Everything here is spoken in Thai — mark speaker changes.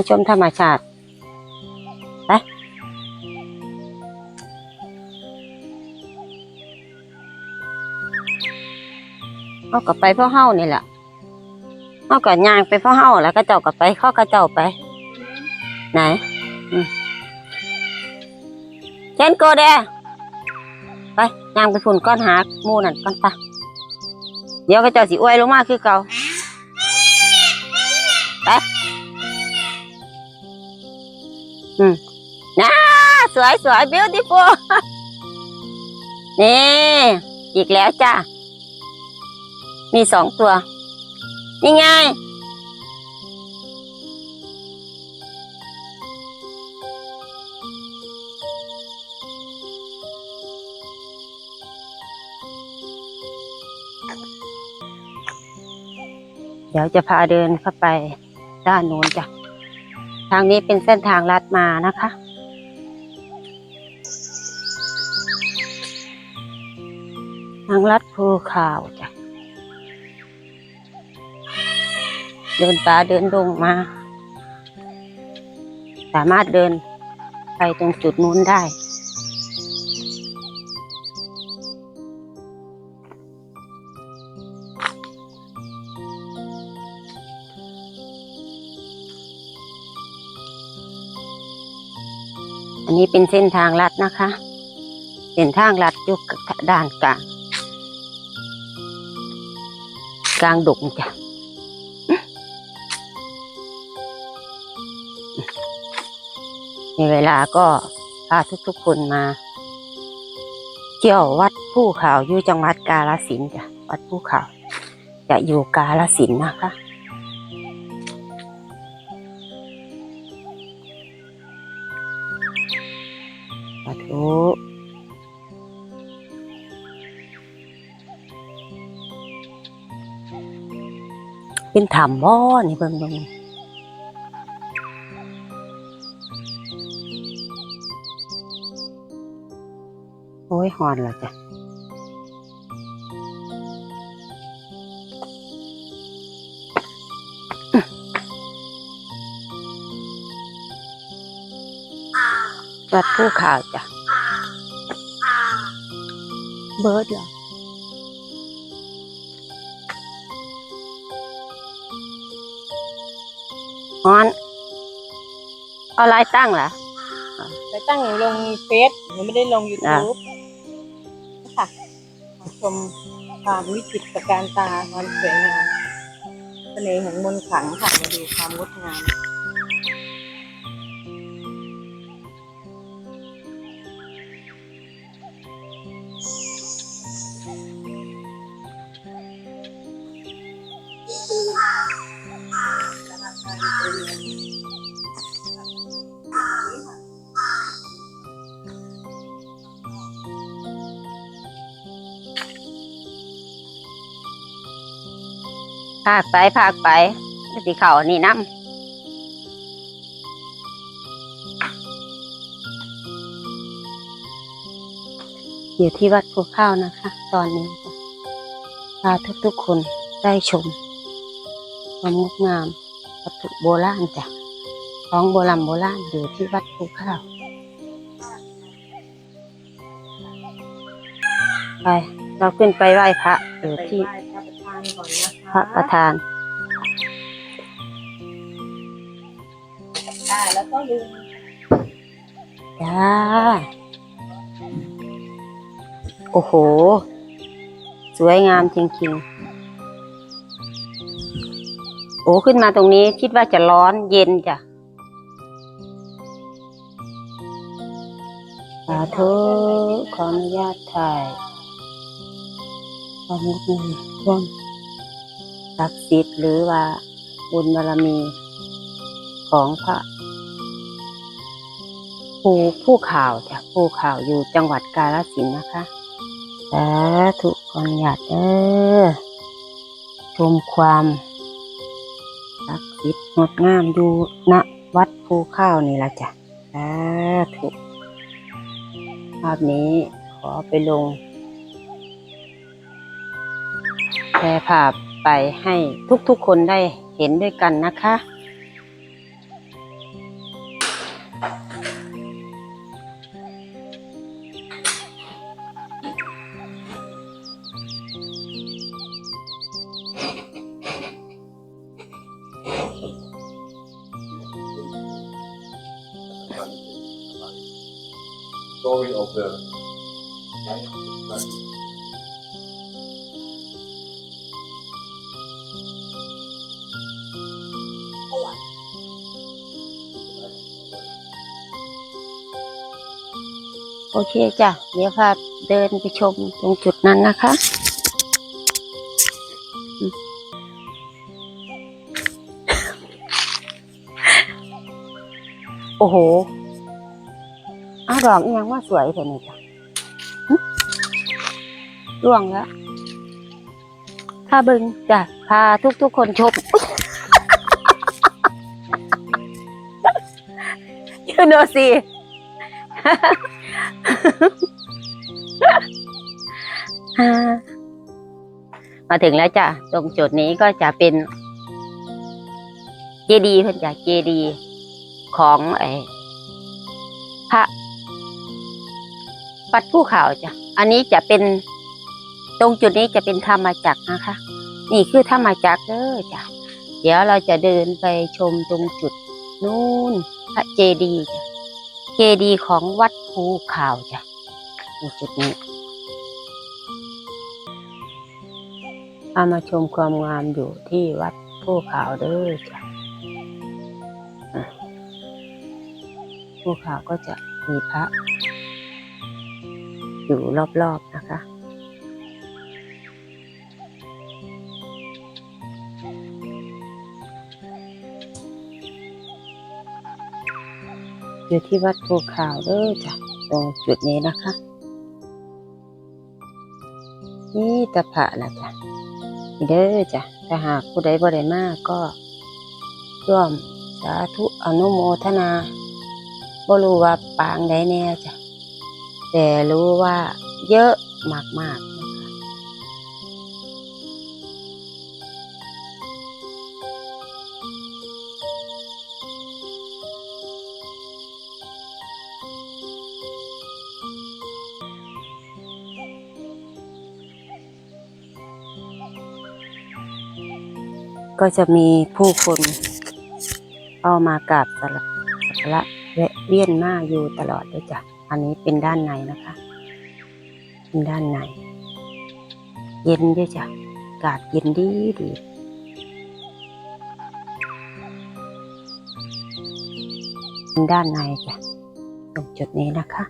Speaker 1: มาชมธรรมชาติไปเอากลับไปพ่อเฮานี่แหละเอากับยางไปพ่อเฮาแล้วก็เจ้ากลับไปข้ากระเจ้าไป ไหนเช่นโกแดไปยางไปฝุ่นก้อนหาหมูนั่นก้อนปะเดี๋ยวก็เจ้าสิอวยลงมาคือเก่าไป อืมน่าสวยสวย beautiful นี่อีกแล้วจ้ามีสองตัว นี่ไง เดี๋ยวจะพาเดินเข้าไปด้านโน้นจ้ะ ทางนี้เป็นเส้นทางลัดมานะคะ ทางลัดภูข่าวจ้ะ เดินป่าเดินดงมา สามารถเดินไปตรงจุดนู้นได้ อันนี้เป็นเส้นทางลัดนะคะ เส้นทางลัดอยู่ด้านกลาง กลางดงจ้ะมีเวลาก็พาทุกๆคนมาเที่ยววัดผู้ขาวอยู่จังหวัดกาฬสินจ้ะวัดผู้ขาวจะอยู่กาฬสินนะคะาธุเป็นถามบ่อนี่เบิ่งเบิ่งโอ้ยหอนแล้วจ้ะ วัดผู้ข่าวจ้ะ เบิร์ดเหรอฮอนเอาอะไรตั้งเหรอ
Speaker 2: ไปตั้งลงเฟซหนูไม่ได้ลงยูทูบค่ะมาชมความวิจิตรการตาความสวยงามเสน่ห์ของมนต์ขลังค่ะมาดูความงดงาม
Speaker 1: พากไปพากไปสิเขานี่น้ำอยู่ที่วัดภูข้าวนะคะ ตอนนี้พาทุกๆคนได้ชมความงดงามวัตถุโบราณจ้ะของโบราณโบราณอยู่ที่วัดภูข้าวไป เราขึ้นไปไหว้พระอยู่ที่
Speaker 2: ไหว้พระประธานก่อนนะ
Speaker 1: พระประธาน
Speaker 2: อ่าแล้วก็ลืม
Speaker 1: จ้าโอ้โห สวยงามจริงๆ โอ้ขึ้นมาตรงนี้คิดว่าจะร้อนเย็นจ้ะสาธุขออนุญาตถ่ายความงดงามร่วม ศักดิ์สิทธิ์หรือว่าบุญบารมีของพระภูผู้ข่าวจ้ะผู้ข่าวอยู่จังหวัดกาฬสินธุ์นะคะสาธุขออนุญาตเด้อชมความศักดิ์สิทธิ์งดงามอยู่ณวัดภูข้าวนี่ละจ้ะสาธุภาพนี้ขอไปลงแชร์ภาพ ไปให้ทุกๆคนได้เห็นด้วยกันนะคะ
Speaker 3: story of
Speaker 1: โอเคจ้ะ เดี๋ยวพาเดินไปชมตรงจุดนั้นนะคะ โอ้โหอ้าดอกอียังว่าสวยแต่นี่จ้ะร่วงแล้วถ้าบึงจ้ะ พาทุกๆคนชมยยูโนซี มาถึงแล้วจ้ะ ตรงจุดนี้ก็จะเป็น เจดีย์เพิ่นจ้ะเจดีย์ของไอ้พระปัดผู้ข่าวจ้ะ อันนี้จะเป็นตรงจุดนี้จะเป็นธรรมจักรนะคะ นี่คือธรรมจักรเด้อจ้ะ เดี๋ยวเราจะเดินไปชมตรงจุด นู้นพระเจดีย์จ้ะ เจดีย์ของวัดภูขาวจ้ะตรงจุดนี้เอามาชมความงามอยู่ที่วัดผู้ขาวเด้อจ้ะผู้ขาวก็จะมีพระ อยู่รอบๆนะคะ อยู่ที่วัดภูขาวเด้อจ้ะตรงจุดนี้นะคะ นี่ตะพระละจ้ะเด้อจ้ะถ้าหากผู้ใดบ่ได้มาก็ร่วมสาธุอนุโมทนาบ่รู้ว่าปางใดแน่จ้ะแต่รู้ว่าเยอะมากๆ ก็จะมีผู้คนเข้ามากราบสักการะแวะเวียนมาอยู่ตลอดเลยจ้ะ อันนี้เป็นด้านในนะคะเป็นด้านใน เย็นด้วยจ้ะอากาศเย็นดีดีเป็นด้านในจ้ะตรงจุดนี้นะคะ